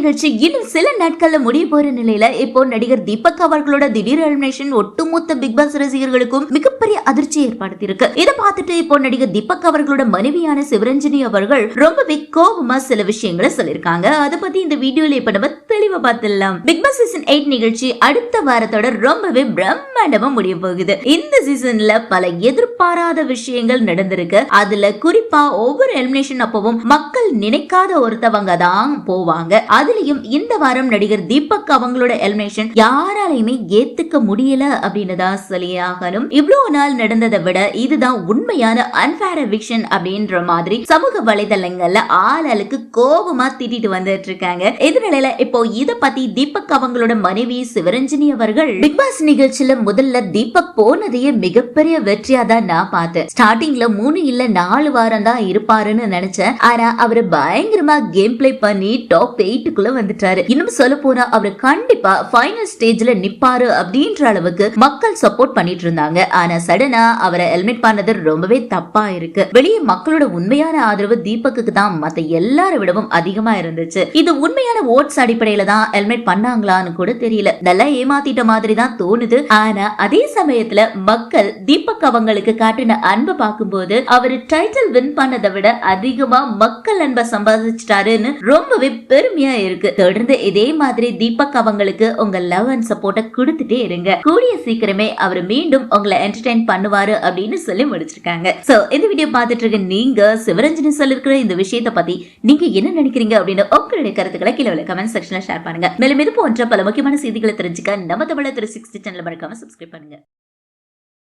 நிகழ்ச்சி இன்னும் சில நாட்கள்ல முடிய போற நிலையில இப்போ நடிகர் தீபக் அவர்களோட திடீர் எலிமினேஷன் ஒட்டுமொத்த பிக் பாஸ் ரசிகர்களுக்கும் மிகப்பெரிய அதிர்ச்சி ஏற்படுத்தி இருக்கு இதை பார்த்துட்டு இப்போ நடிகர் தீபக் அவர்களோட மனைவியான சிவரஞ்சனி அவர்கள் ரொம்பவே கோபமா சில விஷயங்களை சொல்லிருக்காங்க அதை பத்தி இந்த வீடியோல இப்ப நம்ம தெளிவா பார்த்துடலாம். பிக் பாஸ் சீசன் எயிட் நிகழ்ச்சி அடுத்த வாரத்தோட ரொம்பவே பிரம்மாண்டமா முடிய போகுது. இந்த சீசன்ல பல எதிர்பாராத விஷயங்கள் நடந்திருக்கு. அதுல குறிப்பா ஒவ்வொரு எலிமினேஷன் அப்பவும் மக்கள் நினைக்காத ஒருத்தவங்க தான் போவாங்க. அதுலயும் இந்த வாரம் நடிகர் தீபக் அவங்களோட எலிமினேஷன் யாராலையுமே ஏத்துக்க முடியல அப்படின்னு தான் சொல்லியாகணும் இவ்வளவு நாள் நடந்ததை விட இதுதான் உண்மையான அன்ஃபேர் எவிக்ஷன் அப்படின்ற மாதிரி சமூக வலைதளங்கள்ல ஆளாளுக்கு கோபமா திட்டிட்டு வந்துட்டு இருக்காங்க. இதனால இப்போ இப்போ இத பத்தி தீபக் அவங்களோட மனைவி சிவரஞ்சினி அவர்கள் பிக் பாஸ் நிகழ்ச்சியில முதல்ல தீபக் போனதையே மிகப்பெரிய வெற்றியா தான் நான் பார்த்தேன். ஸ்டார்டிங்ல மூணு இல்ல நாலு வாரம் தான் இருப்பாருன்னு நினைச்சேன். ஆனா அவரு பயங்கரமா கேம் பிளே பண்ணி டாப் எயிட்டுக்குள்ள வந்துட்டாரு. இன்னும் சொல்ல போனா அவரு கண்டிப்பா ஃபைனல் ஸ்டேஜ்ல நிப்பாரு அப்படின்ற அளவுக்கு மக்கள் சப்போர்ட் பண்ணிட்டு இருந்தாங்க. ஆனா சடனா அவரை ஹெல்மெட் பண்ணது ரொம்பவே தப்பா இருக்கு. வெளியே மக்களோட உண்மையான ஆதரவு தீபக்கு தான். மத்த எல்லாரை விடவும் அதிகமா இருந்துச்சு. இது உண்மையான ஓட்ஸ் அடிப்படை அடிப்படையில தான் ஹெல்மெட் பண்ணாங்களான்னு கூட தெரியல. நல்லா ஏமாத்திட்ட மாதிரி தான் தோணுது. ஆனா அதே சமயத்துல மக்கள் தீபக் அவங்களுக்கு காட்டின அன்பை பார்க்கும்போது அவரு டைட்டில் வின் பண்ணதை விட அதிகமா மக்கள் அன்பை சம்பாதிச்சிட்டாருன்னு ரொம்பவே பெருமையா இருக்கு. தொடர்ந்து இதே மாதிரி தீபக் அவங்களுக்கு உங்க லவ் அண்ட் சப்போர்ட்டை கொடுத்துட்டே இருங்க. கூடிய சீக்கிரமே அவர் மீண்டும் உங்களை என்டர்டைன் பண்ணுவாரு அப்படின்னு சொல்லி முடிச்சிருக்காங்க. சோ இந்த வீடியோ பார்த்துட்டு இருக்க நீங்க சிவரஞ்சனி சொல்லிருக்கிற இந்த விஷயத்தை பத்தி நீங்க என்ன நினைக்கிறீங்க அப்படின்னு உங்களுடைய கருத்துக்களை கீழே உள்ள கமெண்ட் செக்ஷன்ல ஷேர் பண்ணுங்க. மேலும் இது போன்ற பல முக்கியமான செய்திகளை தெரிஞ்சுக்க நம்ம தமிழர் திரு சிக்ஸ்டி சேனல் மறக்காம சப்ஸ்கிரைப் பண்ணுங்க.